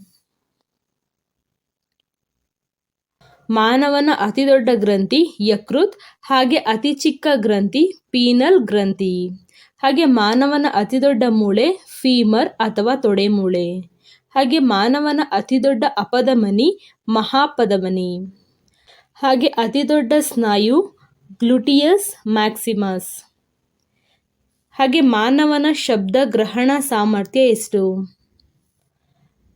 ಮಾನವನ ಅತಿದೊಡ್ಡ ಗ್ರಂಥಿ, ಯಕೃತ್. ಹಾಗೆ ಅತಿ ಚಿಕ್ಕ ಗ್ರಂಥಿ, ಪೀನಲ್ ಗ್ರಂಥಿ. ಹಾಗೆ ಮಾನವನ ಅತಿದೊಡ್ಡ ಮೂಳೆ, ಫೀಮರ್ ಅಥವಾ ತೊಡೆ ಮೂಳೆ. ಹಾಗೆ ಮಾನವನ ಅತಿದೊಡ್ಡ ಅಪಧಮನಿ ಮಹಾಪದಮನಿ ಹಾಗೆ ಅತಿದೊಡ್ಡ ಸ್ನಾಯು, ಗ್ಲುಟಿಯಸ್, ಮ್ಯಾಕ್ಸಿಮಸ್. ಹಾಗೆ ಮಾನವನ ಶಬ್ದ ಗ್ರಹಣ ಸಾಮರ್ಥ್ಯ ಎಷ್ಟು?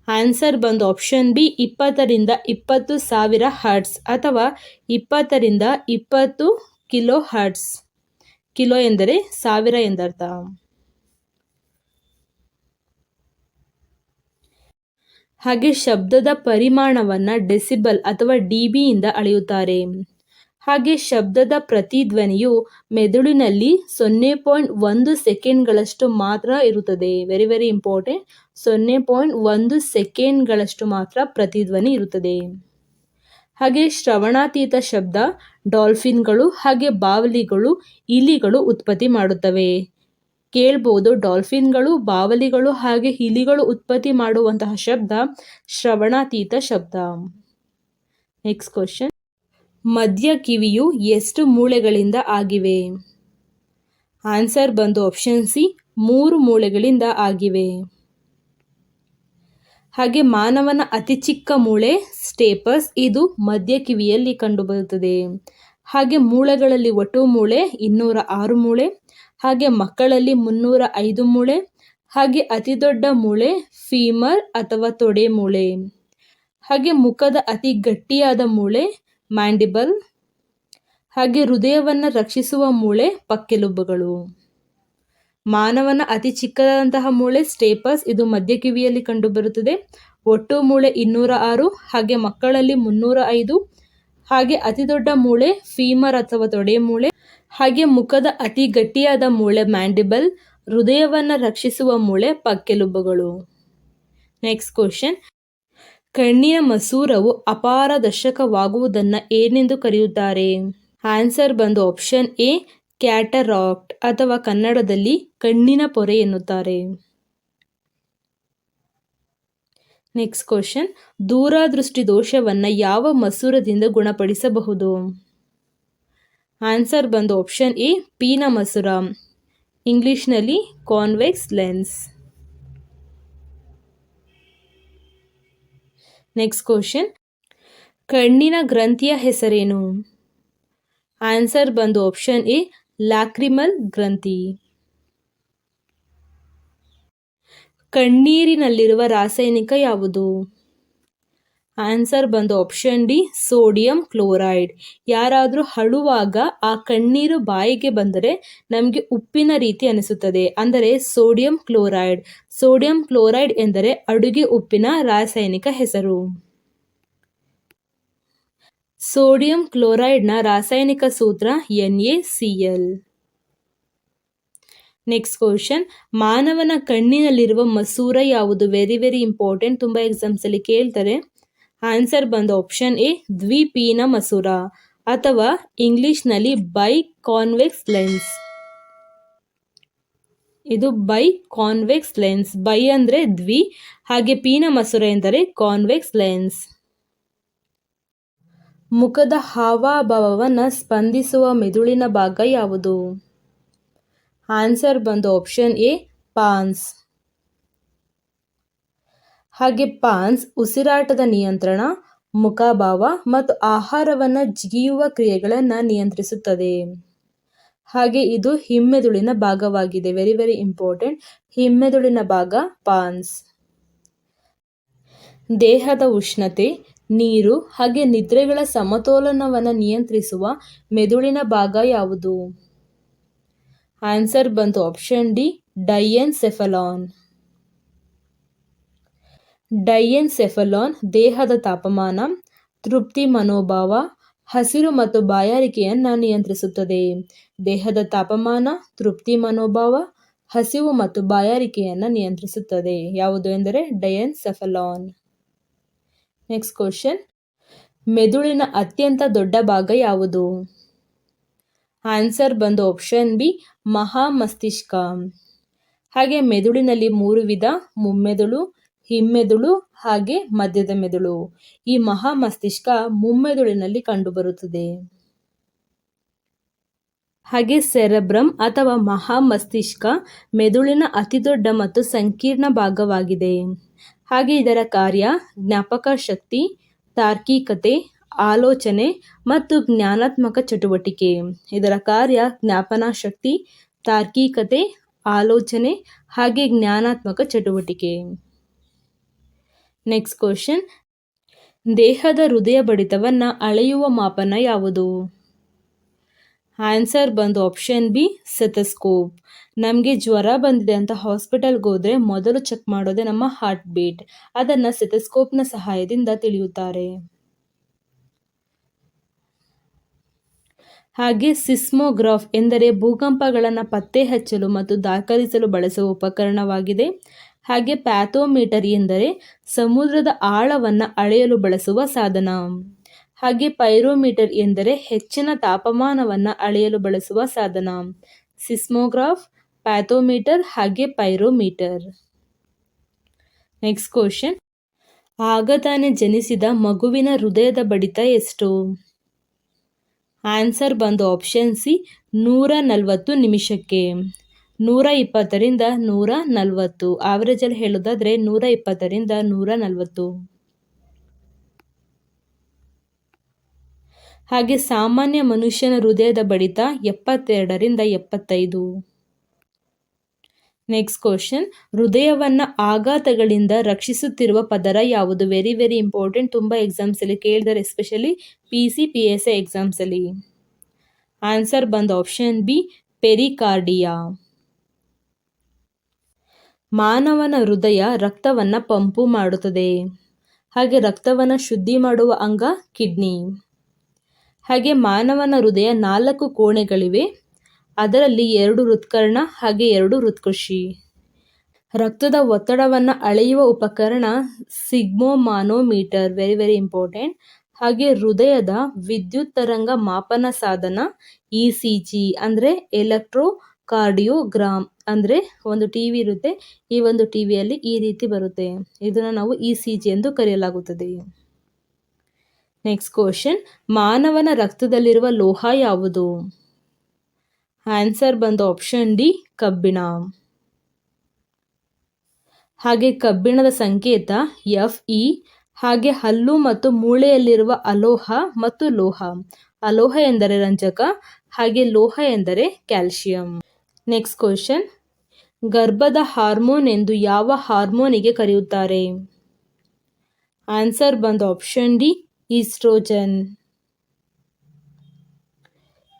ಆನ್ಸರ್ ಬಂದು ಆಪ್ಷನ್ ಬಿ, ಇಪ್ಪತ್ತರಿಂದ ಇಪ್ಪತ್ತು ಸಾವಿರ ಹರ್ಟ್ಸ್ ಅಥವಾ ಇಪ್ಪತ್ತರಿಂದ ಇಪ್ಪತ್ತು ಕಿಲೋ ಹರ್ಟ್ಸ್. ಕಿಲೋ ಎಂದರೆ ಸಾವಿರ ಎಂದರ್ಥ. ಹಾಗೆ ಶಬ್ದದ ಪರಿಮಾಣವನ್ನು ಡೆಸಿಬಲ್ ಅಥವಾ ಡಿ ಬಿಯಿಂದ ಅಳೆಯುತ್ತಾರೆ. ಹಾಗೆ ಶಬ್ದದ ಪ್ರತಿಧ್ವನಿಯು ಮೆದುಳಿನಲ್ಲಿ ಸೊನ್ನೆ ಪಾಯಿಂಟ್ ಒಂದು ಸೆಕೆಂಡ್ಗಳಷ್ಟು ಮಾತ್ರ ಇರುತ್ತದೆ. ವೆರಿ ವೆರಿ ಇಂಪಾರ್ಟೆಂಟ್ ಸೊನ್ನೆ ಪಾಯಿಂಟ್ ಒಂದು ಸೆಕೆಂಡ್ಗಳಷ್ಟು ಮಾತ್ರ ಪ್ರತಿಧ್ವನಿ ಇರುತ್ತದೆ. ಹಾಗೆ ಶ್ರವಣಾತೀತ ಶಬ್ದ, ಡಾಲ್ಫಿನ್ಗಳು ಹಾಗೆ ಬಾವಲಿಗಳು, ಇಲಿಗಳು ಉತ್ಪತ್ತಿ ಮಾಡುತ್ತವೆ. ಕೇಳ್ಬೋದು, ಡಾಲ್ಫಿನ್ಗಳು, ಬಾವಲಿಗಳು ಹಾಗೆ ಇಲಿಗಳು ಉತ್ಪತ್ತಿ ಮಾಡುವಂತಹ ಶಬ್ದ ಶ್ರವಣಾತೀತ ಶಬ್ದ. ನೆಕ್ಸ್ಟ್ ಕ್ವಶನ್ ಮಧ್ಯ ಕಿವಿಯು ಎಷ್ಟು ಮೂಳೆಗಳಿಂದ ಆಗಿವೆ? ಆನ್ಸರ್ ಬಂದು ಆಪ್ಷನ್ ಸಿ, ಮೂರು ಮೂಳೆಗಳಿಂದ ಆಗಿವೆ. ಹಾಗೆ ಮಾನವನ ಅತಿ ಚಿಕ್ಕ ಮೂಳೆ, ಸ್ಟೇಪಸ್, ಇದು ಮಧ್ಯ ಕಿವಿಯಲ್ಲಿ ಕಂಡುಬರುತ್ತದೆ. ಹಾಗೆ ಮೂಳೆಗಳಲ್ಲಿ ಒಟ್ಟು ಮೂಳೆ, ಇನ್ನೂರ ಆರು ಮೂಳೆ. ಹಾಗೆ ಮಕ್ಕಳಲ್ಲಿ ಮುನ್ನೂರ ಐದು ಮೂಳೆ. ಹಾಗೆ ಅತಿ ದೊಡ್ಡ ಮೂಳೆ, ಫೀಮರ್ ಅಥವಾ ತೊಡೆ ಮೂಳೆ. ಹಾಗೆ ಮುಖದ ಅತಿ ಗಟ್ಟಿಯಾದ ಮೂಳೆ ಮ್ಯಾಂಡಿಬಲ್. ಹಾಗೆ ಹೃದಯವನ್ನು ರಕ್ಷಿಸುವ ಮೂಳೆ ಪಕ್ಕೆಲುಬುಗಳು. ಮಾನವನ ಅತಿ ಚಿಕ್ಕದಾದಂತಹ ಮೂಳೆ ಸ್ಟೇಪಸ್ ಇದು ಮಧ್ಯ ಕಿವಿಯಲ್ಲಿ ಕಂಡುಬರುತ್ತದೆ. ಒಟ್ಟು ಮೂಳೆ ಇನ್ನೂರ ಆರು ಹಾಗೆ ಮಕ್ಕಳಲ್ಲಿ ಮುನ್ನೂರ ಐದು ಹಾಗೆ ಅತಿ ದೊಡ್ಡ ಮೂಳೆ ಫೀಮರ್ ಅಥವಾ ತೊಡೆ ಮೂಳೆ. ಹಾಗೆ ಮುಖದ ಅತಿ ಗಟ್ಟಿಯಾದ ಮೂಳೆ ಮ್ಯಾಂಡಿಬಲ್. ಹೃದಯವನ್ನು ರಕ್ಷಿಸುವ ಮೂಳೆ ಪಕ್ಕೆಲುಬುಗಳು. ನೆಕ್ಸ್ಟ್ ಕ್ವಶನ್ ಕಣ್ಣಿನ ಮಸೂರವು ಅಪಾರದರ್ಶಕವಾಗುವುದನ್ನು ಏನೆಂದು ಕರೆಯುತ್ತಾರೆ? ಆನ್ಸರ್ ಬಂದು ಆಪ್ಷನ್ ಎ ಕ್ಯಾಟರಾಕ್ಟ್ ಅಥವಾ ಕನ್ನಡದಲ್ಲಿ ಕಣ್ಣಿನ ಪೊರೆ ಎನ್ನುತ್ತಾರೆ. ನೆಕ್ಸ್ಟ್ ಕ್ವಶನ್ ದೂರದೃಷ್ಟಿ ದೋಷವನ್ನು ಯಾವ ಮಸೂರದಿಂದ ಗುಣಪಡಿಸಬಹುದು? ಆನ್ಸರ್ ಬಂದು ಆಪ್ಷನ್ ಎ ಪೀನ ಮಸೂರ ಇಂಗ್ಲಿಷ್ನಲ್ಲಿ ಕಾನ್ವೆಕ್ಸ್ ಲೆನ್ಸ್ ನೆಕ್ಸ್ಟ್ ಕ್ವಶನ್ ಕಣ್ಣಿನ ಗ್ರಂಥಿಯ ಹೆಸರೇನು? ಆನ್ಸರ್ ಬಂದು ಆಪ್ಷನ್ ಎ ಲ್ಯಾಕ್ರಿಮಲ್ ಗ್ರಂಥಿ. ಕಣ್ಣೀರಿನಲ್ಲಿರುವ ರಾಸಾಯನಿಕ ಯಾವುದು? ಆನ್ಸರ್ ಬಂದು ಆಪ್ಷನ್ ಡಿ ಸೋಡಿಯಂ ಕ್ಲೋರೈಡ್ ಯಾರಾದರೂ ಅಳುವಾಗ ಆ ಕಣ್ಣೀರು ಬಾಯಿಗೆ ಬಂದರೆ ನಮಗೆ ಉಪ್ಪಿನ ರೀತಿ ಅನಿಸುತ್ತದೆ. ಅಂದರೆ ಸೋಡಿಯಂ ಕ್ಲೋರೈಡ್ ಸೋಡಿಯಂ ಕ್ಲೋರೈಡ್ ಎಂದರೆ ಅಡುಗೆ ಉಪ್ಪಿನ ರಾಸಾಯನಿಕ ಹೆಸರು. ಸೋಡಿಯಂ ಕ್ಲೋರೈಡ್ನ ರಾಸಾಯನಿಕ ಸೂತ್ರ N A C L next question ಮಾನವನ ಕಣ್ಣಿನಲ್ಲಿರುವ ಮಸೂರ ಯಾವುದು? ವೆರಿ ವೆರಿ ಇಂಪಾರ್ಟೆಂಟ್ ತುಂಬ ಎಕ್ಸಾಮ್ಸಲ್ಲಿ ಕೇಳ್ತಾರೆ. ಆನ್ಸರ್ ಬಂದ ಆಪ್ಷನ್ ಎ ದ್ವಿಪೀನ ಮಸೂರ, ಅಥವಾ ಇಂಗ್ಲಿಷ್ನಲ್ಲಿ ಬೈ ಕಾನ್ವೆಕ್ಸ್ ಲೆನ್ಸ್ ಇದು ಬೈ ಕಾನ್ವೆಕ್ಸ್ ಲೆನ್ಸ್ ಬೈ ಅಂದರೆ ದ್ವಿ, ಹಾಗೆ ಪೀನ ಮಸೂರ ಎಂದರೆ ಕಾನ್ವೆಕ್ಸ್ ಲೆನ್ಸ್ ಮುಖದ ಹಾವಭಾವವನ್ನು ಸ್ಪಂದಿಸುವ ಮೆದುಳಿನ ಭಾಗ ಯಾವುದು? ಆನ್ಸರ್ ಬಂದು ಆಪ್ಷನ್ ಎ ಪಾನ್ಸ್. ಹಾಗೆ ಪಾನ್ಸ್, ಉಸಿರಾಟದ ನಿಯಂತ್ರಣ, ಮುಖಭಾವ ಮತ್ತು ಆಹಾರವನ್ನು ಜಿಗಿಯುವ ಕ್ರಿಯೆಗಳನ್ನು ನಿಯಂತ್ರಿಸುತ್ತದೆ. ಹಾಗೆ ಇದು ಹಿಮ್ಮೆದುಳಿನ ಭಾಗವಾಗಿದೆ. ವೆರಿ ವೆರಿ ಇಂಪಾರ್ಟೆಂಟ್ ಹಿಮ್ಮೆದುಳಿನ ಭಾಗ, ಪಾನ್ಸ್. ದೇಹದ ಉಷ್ಣತೆ, ನೀರು ಹಾಗೆ ನಿದ್ರೆಗಳ ಸಮತೋಲನವನ್ನು ನಿಯಂತ್ರಿಸುವ ಮೆದುಳಿನ ಭಾಗ ಯಾವುದು? ಆನ್ಸರ್ ಬಂತು ಆಪ್ಷನ್ ಡಿ ಡೈಯನ್ ಸೆಫಲಾನ್ ಡೈಯನ್ ಸೆಫಲಾನ್ ದೇಹದ ತಾಪಮಾನ, ತೃಪ್ತಿ ಮನೋಭಾವ, ಹಸಿರು ಮತ್ತು ಬಾಯಾರಿಕೆಯನ್ನು ನಿಯಂತ್ರಿಸುತ್ತದೆ. ದೇಹದ ತಾಪಮಾನ, ತೃಪ್ತಿ ಮನೋಭಾವ, ಹಸಿವು ಮತ್ತು ಬಾಯಾರಿಕೆಯನ್ನು ನಿಯಂತ್ರಿಸುತ್ತದೆ. ಯಾವುದು ಎಂದರೆ ಡಯನ್ ಸೆಫಲಾನ್ ನೆಕ್ಸ್ಟ್ ಕ್ವಶನ್. ಮೆದುಳಿನ ಅತ್ಯಂತ ದೊಡ್ಡ ಭಾಗ ಯಾವುದು? ಆನ್ಸರ್ ಬಂದು ಆಪ್ಷನ್ ಬಿ, ಮಹಾಮಸ್ತಿಷ್ಕ. ಹಾಗೆ ಮೆದುಳಿನಲ್ಲಿ ಮೂರು ವಿಧ, ಮುಮ್ಮೆದುಳು ಹಿಮ್ಮೆದುಳು ಹಾಗೆ ಮಧ್ಯದ ಮೆದುಳು. ಈ ಮಹಾ ಮಸ್ತಿಷ್ಕ ಮುಮ್ಮೆದುಳಿನಲ್ಲಿ ಕಂಡುಬರುತ್ತದೆ. ಹಾಗೆ ಸೆರೆಬ್ರಮ್ ಅಥವಾ ಮಹಾ ಮಸ್ತಿಷ್ಕ ಮೆದುಳಿನ ಅತಿದೊಡ್ಡ ಮತ್ತು ಸಂಕೀರ್ಣ ಭಾಗವಾಗಿದೆ. ಹಾಗೆ ಇದರ ಕಾರ್ಯ ಜ್ಞಾಪಕ ಶಕ್ತಿ, ತಾರ್ಕಿಕತೆ, ಆಲೋಚನೆ ಮತ್ತು ಜ್ಞಾನಾತ್ಮಕ ಚಟುವಟಿಕೆ. ಇದರ ಕಾರ್ಯ ಜ್ಞಾಪನ ಶಕ್ತಿ, ತಾರ್ಕಿಕತೆ, ಆಲೋಚನೆ ಹಾಗೆ ಜ್ಞಾನಾತ್ಮಕ ಚಟುವಟಿಕೆ. ನೆಕ್ಸ್ಟ್ ಕ್ವಶನ್ ದೇಹದ ಹೃದಯ ಬಡಿತವನ್ನು ಅಳೆಯುವ ಮಾಪನ ಯಾವುದು? ಆನ್ಸರ್ ಬಂದು ಆಪ್ಷನ್ ಬಿ ಸೆತಸ್ಕೋಪ್ ನಮಗೆ ಜ್ವರ ಬಂದಿದೆ ಅಂತ ಹಾಸ್ಪಿಟಲ್ಗೆ ಹೋದರೆ ಮೊದಲು ಚೆಕ್ ಮಾಡೋದೇ ನಮ್ಮ ಹಾರ್ಟ್ ಬೀಟ್ ಅದನ್ನು ಸೆಥಸ್ಕೋಪ್ನ ಸಹಾಯದಿಂದ ತಿಳಿಯುತ್ತಾರೆ. ಹಾಗೆ ಸಿಸ್ಮೋಗ್ರಾಫ್ ಎಂದರೆ ಭೂಕಂಪಗಳನ್ನು ಪತ್ತೆ ಹಚ್ಚಲು ಮತ್ತು ದಾಖಲಿಸಲು ಬಳಸುವ ಉಪಕರಣವಾಗಿದೆ. ಹಾಗೆ ಪ್ಯಾಥೋಮೀಟರ್ ಎಂದರೆ ಸಮುದ್ರದ ಆಳವನ್ನು ಅಳೆಯಲು ಬಳಸುವ ಸಾಧನ. ಹಾಗೆ ಪೈರೋಮೀಟರ್ ಎಂದರೆ ಹೆಚ್ಚಿನ ತಾಪಮಾನವನ್ನು ಅಳೆಯಲು ಬಳಸುವ ಸಾಧನ. ಸಿಸ್ಮೋಗ್ರಾಫ್, ಪ್ಯಾಥೋಮೀಟರ್ ಹಾಗೆ ಪೈರೋಮೀಟರ್. ನೆಕ್ಸ್ಟ್ ಕ್ವಶನ್ ಆಗ ತಾನೇ ಜನಿಸಿದ ಮಗುವಿನ ಹೃದಯದ ಬಡಿತ ಎಷ್ಟು? ಆನ್ಸರ್ ಬಂದು ಆಪ್ಷನ್ ಸಿ ನೂರ ನಲವತ್ತು ನಿಮಿಷಕ್ಕೆ. ನೂರ ಇಪ್ಪತ್ತರಿಂದ ನೂರ ನಲವತ್ತು. ಆವರೇಜಲ್ಲಿ ಹೇಳೋದಾದರೆ ನೂರ ಇಪ್ಪತ್ತರಿಂದ ನೂರ ನಲವತ್ತು. ಹಾಗೆ ಸಾಮಾನ್ಯ ಮನುಷ್ಯನ ಹೃದಯದ ಬಡಿತ ಎಪ್ಪತ್ತೆರಡರಿಂದ ಎಪ್ಪತ್ತೈದು. ನೆಕ್ಸ್ಟ್ ಕ್ವಶನ್ ಹೃದಯವನ್ನು ಆಘಾತಗಳಿಂದ ರಕ್ಷಿಸುತ್ತಿರುವ ಪದರ ಯಾವುದು? ವೆರಿ ವೆರಿ ಇಂಪಾರ್ಟೆಂಟ್ ತುಂಬ ಎಕ್ಸಾಮ್ಸಲ್ಲಿ ಕೇಳಿದರೆ especially P C P S A ಎಕ್ಸಾಮ್ಸಲ್ಲಿ answer ಬಂದು ಆಪ್ಷನ್ ಬಿ ಪೆರಿಕಾರ್ಡಿಯಾ ಮಾನವನ ಹೃದಯ ರಕ್ತವನ್ನು ಪಂಪು ಮಾಡುತ್ತದೆ. ಹಾಗೆ ರಕ್ತವನ್ನು ಶುದ್ಧಿ ಮಾಡುವ ಅಂಗ ಕಿಡ್ನಿ. ಹಾಗೆ ಮಾನವನ ಹೃದಯ ನಾಲ್ಕು ಕೋಣೆಗಳಿವೆ. ಅದರಲ್ಲಿ ಎರಡು ಹೃತ್ಕರ್ಣ, ಹಾಗೆ ಎರಡು ಹೃತ್ಕೃಷಿ. ರಕ್ತದ ಒತ್ತಡವನ್ನು ಅಳೆಯುವ ಉಪಕರಣ sphygmomanometer very very important ಹಾಗೆ ಹೃದಯದ ವಿದ್ಯುತ್ ತರಂಗ ಮಾಪನ ಸಾಧನ ಇ ಸಿ ಜಿ ಅಂದರೆ ಎಲೆಕ್ಟ್ರೋ ಕಾರ್ಡಿಯೋಗ್ರಾಮ್ ಅಂದರೆ ಒಂದು ಟಿ ವಿ ಇರುತ್ತೆ. ಈ ಒಂದು ಟಿ ವಿಯಲ್ಲಿ ಈ ರೀತಿ ಬರುತ್ತೆ. ಇದನ್ನು ನಾವು ಇ ಸಿ ಜಿ ಎಂದು ಕರೆಯಲಾಗುತ್ತದೆ. ನೆಕ್ಸ್ಟ್ ಕ್ವಶನ್ ಮಾನವನ ರಕ್ತದಲ್ಲಿರುವ ಲೋಹ ಯಾವುದು? ಆನ್ಸರ್ ಬಂದು ಆಪ್ಷನ್ ಡಿ ಕಬ್ಬಿಣ. ಹಾಗೆ ಕಬ್ಬಿಣದ ಸಂಕೇತ ಎಫ್ ಇ ಹಾಗೆ ಹಲ್ಲು ಮತ್ತು ಮೂಳೆಯಲ್ಲಿರುವ ಅಲೋಹ ಮತ್ತು ಲೋಹ. ಅಲೋಹ ಎಂದರೆ ರಂಜಕ, ಹಾಗೆ ಲೋಹ ಎಂದರೆ ಕ್ಯಾಲ್ಸಿಯಂ ನೆಕ್ಸ್ಟ್ ಕ್ವಶನ್ ಗರ್ಭದ ಹಾರ್ಮೋನ್ ಎಂದು ಯಾವ ಹಾರ್ಮೋನಿಗೆ ಕರೆಯುತ್ತಾರೆ? ಆನ್ಸರ್ ಬಂದು option D oestrogen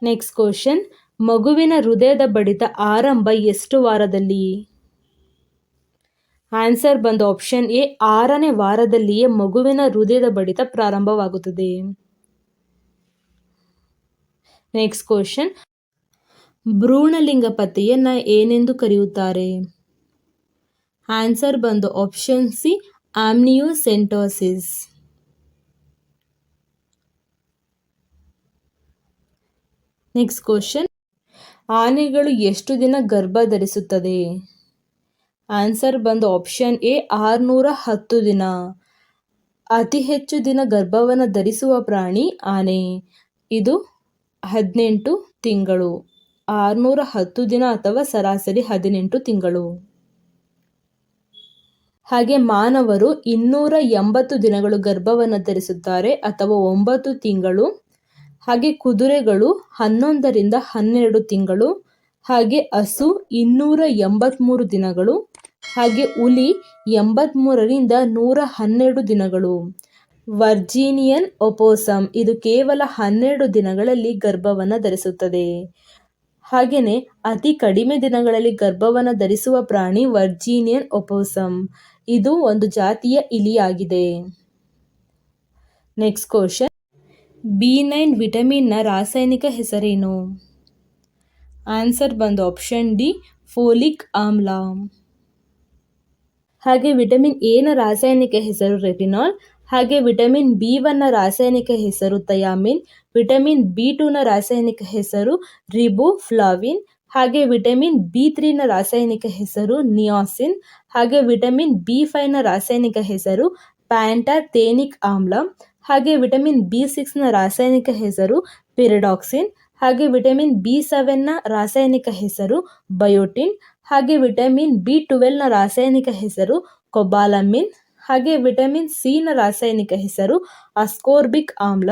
next question ಮಗುವಿನ ಹೃದಯದ ಬಡಿತ ಆರಂಭ ಎಷ್ಟು ವಾರದಲ್ಲಿ? ಆನ್ಸರ್ ಬಂದು ಆಪ್ಷನ್ ಎ ಆರನೇ ವಾರದಲ್ಲಿಯೇ ಮಗುವಿನ ಹೃದಯದ ಬಡಿತ ಪ್ರಾರಂಭವಾಗುತ್ತದೆ. ನೆಕ್ಸ್ಟ್ ಕ್ವಶನ್ ಭ್ರೂಣಲಿಂಗ ಪತ್ತೆಯನ್ನು ಏನೆಂದು ಕರೆಯುತ್ತಾರೆ? ಆನ್ಸರ್ ಬಂದು option C, amniocentesis. Next question, ಆನೆಗಳು ಎಷ್ಟು ದಿನ ಗರ್ಭ ಧರಿಸುತ್ತದೆ? ಆನ್ಸರ್ ಬಂದು ಆಪ್ಷನ್ ಎ, ಆರುನೂರ ಹತ್ತು ದಿನ. ಅತಿ ಹೆಚ್ಚು ದಿನ ಗರ್ಭವನ್ನು ಧರಿಸುವ ಪ್ರಾಣಿ ಆನೆ. ಇದು ಹದಿನೆಂಟು ತಿಂಗಳು. ಆರುನೂರ ಹತ್ತು ದಿನ ಅಥವಾ ಸರಾಸರಿ ಹದಿನೆಂಟು ತಿಂಗಳು. ಹಾಗೆ ಮಾನವರು ಇನ್ನೂರ ಎಂಬತ್ತು ದಿನಗಳು ಗರ್ಭವನ್ನು ಧರಿಸುತ್ತಾರೆ ಅಥವಾ ಒಂಬತ್ತು ತಿಂಗಳು. ಹಾಗೆ ಕುದುರೆಗಳು ಹನ್ನೊಂದರಿಂದ ಹನ್ನೆರಡು ತಿಂಗಳು. ಹಾಗೆ ಹಸು ಇನ್ನೂರ ಎಂಬತ್ತ್ಮೂರು ದಿನಗಳು. ಹಾಗೆ ಹುಲಿ ಎಂಬತ್ತ್ಮೂರರಿಂದ ನೂರ ಹನ್ನೆರಡು ದಿನಗಳು. ವರ್ಜೀನಿಯನ್ ಒಪೋಸಮ್ ಇದು ಕೇವಲ ಹನ್ನೆರಡು ದಿನಗಳಲ್ಲಿ ಗರ್ಭವನ್ನು ಧರಿಸುತ್ತದೆ. ಹಾಗೆಯೇ ಅತಿ ಕಡಿಮೆ ದಿನಗಳಲ್ಲಿ ಗರ್ಭವನ್ನು ಧರಿಸುವ ಪ್ರಾಣಿ ವರ್ಜೀನಿಯನ್ ಒಪೋಸಮ್. ಇದು ಒಂದು ಜಾತಿಯ ಇಲಿಯಾಗಿದೆ. Next question. ಬಿ ನೈನ್ ವಿಟಮಿನ್ನ ರಾಸಾಯನಿಕ ಹೆಸರೇನು? ಆನ್ಸರ್ ಬಂದು ಆಪ್ಷನ್ ಡಿ, ಫೋಲಿಕ್ ಆಮ್ಲ. ಹಾಗೆ ವಿಟಮಿನ್ ಎನ ರಾಸಾಯನಿಕ ಹೆಸರು ರೆಟಿನಾಲ್ ಹಾಗೆ ವಿಟಮಿನ್ ಬಿ ಒನ್ನ ರಾಸಾಯನಿಕ ಹೆಸರು ಥಯಾಮಿನ್ ವಿಟಮಿನ್ ಬಿ ಟೂನ ರಾಸಾಯನಿಕ ಹೆಸರು ರಿಬೋಫ್ಲಾವಿನ್ ಹಾಗೆ ವಿಟಮಿನ್ ಬಿ ತ್ರೀನ ರಾಸಾಯನಿಕ ಹೆಸರು ನಿಯಾಸಿನ್, ಹಾಗೆ ವಿಟಮಿನ್ ಬಿ ಫೈವ್ನ ರಾಸಾಯನಿಕ ಹೆಸರು ಪ್ಯಾಂಟಾಥೇನಿಕ್ ಆಮ್ಲ ಹಾಗೆ ವಿಟಮಿನ್ ಬಿ ಸಿಕ್ಸ್ನ ರಾಸಾಯನಿಕ ಹೆಸರು ಪಿರಡಾಕ್ಸಿನ್, ಹಾಗೆ ವಿಟಮಿನ್ ಬಿ ಸೆವೆನ್ನ ರಾಸಾಯನಿಕ ಹೆಸರು ಬಯೋಟಿನ್, ಹಾಗೆ ವಿಟಮಿನ್ ಬಿ ಟ್ವೆಲ್ವ್ನ ರಾಸಾಯನಿಕ ಹೆಸರು ಕೊಬಾಲಮಿನ್ ಹಾಗೆ ವಿಟಮಿನ್ ಸಿನ ರಾಸಾಯನಿಕ ಹೆಸರು ಅಸ್ಕೋರ್ಬಿಕ್ ಆಮ್ಲ,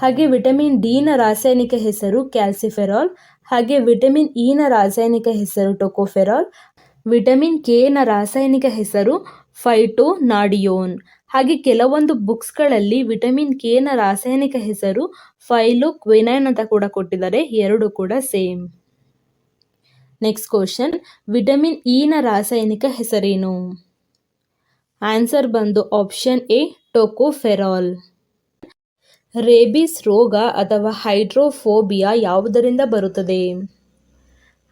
ಹಾಗೆ ವಿಟಮಿನ್ ಡಿನ ರಾಸಾಯನಿಕ ಹೆಸರು ಕ್ಯಾಲ್ಸಿಫೆರಾಲ್, ಹಾಗೆ ವಿಟಮಿನ್ ಇನ ರಾಸಾಯನಿಕ ಹೆಸರು ಟೊಕೋಫೆರಾಲ್, ವಿಟಮಿನ್ ಕೆನ ರಾಸಾಯನಿಕ ಹೆಸರು ಫೈಟೋನಾಡಿಯೋನ್. ಹಾಗೆ ಕೆಲವೊಂದು ಬುಕ್ಸ್ಗಳಲ್ಲಿ ವಿಟಮಿನ್ ಕೆನ ರಾಸಾಯನಿಕ ಹೆಸರು ಫೈಲೋಕ್ವಿನೈನ್ ಅಂತ ಕೂಡ ಕೊಟ್ಟಿದ್ದಾರೆ, ಎರಡು ಕೂಡ ಸೇಮ್. ನೆಕ್ಸ್ಟ್ ಕ್ವಶನ್, ವಿಟಮಿನ್ ಇನ ರಾಸಾಯನಿಕ ಹೆಸರೇನು? ಆನ್ಸರ್ ಬಂದು ಆಪ್ಷನ್ ಎ ಟೊಕೋಫೆರಾಲ್ ರೇಬಿಸ್ ರೋಗ ಅಥವಾ ಹೈಡ್ರೋಫೋಬಿಯಾ ಯಾವುದರಿಂದ ಬರುತ್ತದೆ?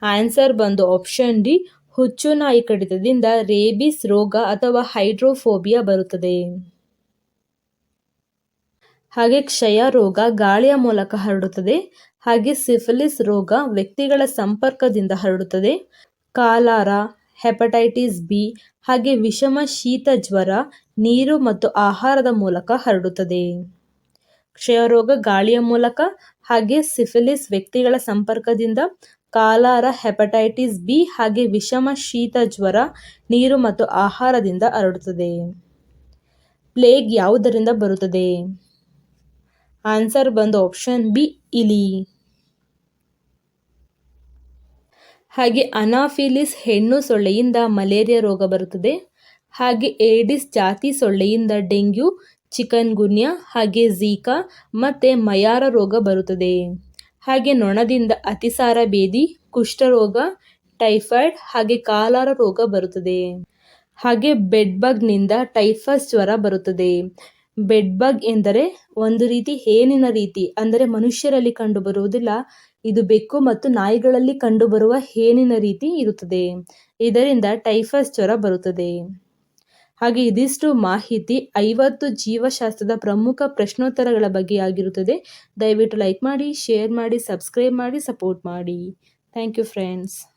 ಆನ್ಸರ್ ಬಂದು ಆಪ್ಷನ್ ಡಿ ಹುಚ್ಚುನಾಯಿ ಕಡಿತದಿಂದ ರೇಬಿಸ್ ರೋಗ ಅಥವಾ ಹೈಡ್ರೋಫೋಬಿಯಾ ಬರುತ್ತದೆ. ಹಾಗೆ ಕ್ಷಯ ರೋಗ ಗಾಳಿಯ ಮೂಲಕ ಹರಡುತ್ತದೆ, ಹಾಗೆ ಸಿಫಿಲಿಸ್ ರೋಗ ವ್ಯಕ್ತಿಗಳ ಸಂಪರ್ಕದಿಂದ ಹರಡುತ್ತದೆ. ಕಾಲಾರ ಹೆಪಟೈಟಿಸ್ ಬಿ ಹಾಗೆ ವಿಷಮ ಶೀತ ಜ್ವರ, ನೀರು ಮತ್ತು ಆಹಾರದ ಮೂಲಕ ಹರಡುತ್ತದೆ. ಕ್ಷಯರೋಗ ಗಾಳಿಯ ಮೂಲಕ ಹಾಗೆ ಸಿಫಿಲಿಸ್ ವ್ಯಕ್ತಿಗಳ ಸಂಪರ್ಕದಿಂದ ಕಾಲಾರ ಹೆಪಟೈಟಿಸ್ ಬಿ ಹಾಗೆ ವಿಷಮ ಶೀತ ಜ್ವರ, ನೀರು ಮತ್ತು ಆಹಾರದಿಂದ ಹರಡುತ್ತದೆ. ಪ್ಲೇಗ್ ಯಾವುದರಿಂದ ಬರುತ್ತದೆ? ಆನ್ಸರ್ ಬಂದು ಆಪ್ಷನ್ ಬಿ, ಇಲಿ. ಹಾಗೆ ಅನಾಫಿಲಿಸ್ ಹೆಣ್ಣು ಸೊಳ್ಳೆಯಿಂದ ಮಲೇರಿಯಾ ರೋಗ ಬರುತ್ತದೆ. ಹಾಗೆ ಏಡಿಸ್ ಜಾತಿ ಸೊಳ್ಳೆಯಿಂದ ಡೆಂಗ್ಯೂ ಚಿಕನ್ ಗುನ್ಯಾ ಹಾಗೆ ಝೀಕಾ ಮತ್ತು ಮಯಾರ ರೋಗ ಬರುತ್ತದೆ. ಹಾಗೆ ನೊಣದಿಂದ ಅತಿಸಾರ ಬೇದಿ ಕುಷ್ಠರೋಗ, ಟೈಫಾಯ್ಡ್ ಹಾಗೆ ಕಾಲಾರ ರೋಗ ಬರುತ್ತದೆ. ಹಾಗೆ ಬೆಡ್ ಬಗ್ನಿಂದ ಟೈಫಸ್ ಜ್ವರ ಬರುತ್ತದೆ. ಬೆಡ್ ಬಗ್ ಎಂದರೆ ಒಂದು ರೀತಿ ಹೇನಿನ ರೀತಿ, ಅಂದರೆ ಮನುಷ್ಯರಲ್ಲಿ ಕಂಡುಬರುವುದಿಲ್ಲ ಇದು ಬೆಕ್ಕು ಮತ್ತು ನಾಯಿಗಳಲ್ಲಿ ಕಂಡುಬರುವ ಹೇನಿನ ರೀತಿ ಇರುತ್ತದೆ. ಇದರಿಂದ ಟೈಫಸ್ ಜ್ವರ ಬರುತ್ತದೆ. ಹಾಗೆ ಇದಿಷ್ಟು ಮಾಹಿತಿ ಐವತ್ತು ಜೀವಶಾಸ್ತ್ರದ ಪ್ರಮುಖ ಪ್ರಶ್ನೋತ್ತರಗಳ ಬಗ್ಗೆ ಆಗಿರುತ್ತದೆ. ದಯವಿಟ್ಟು ಲೈಕ್ ಮಾಡಿ, ಶೇರ್ ಮಾಡಿ, ಸಬ್ಸ್ಕ್ರೈಬ್ ಮಾಡಿ, ಸಪೋರ್ಟ್ ಮಾಡಿ. Thank you friends.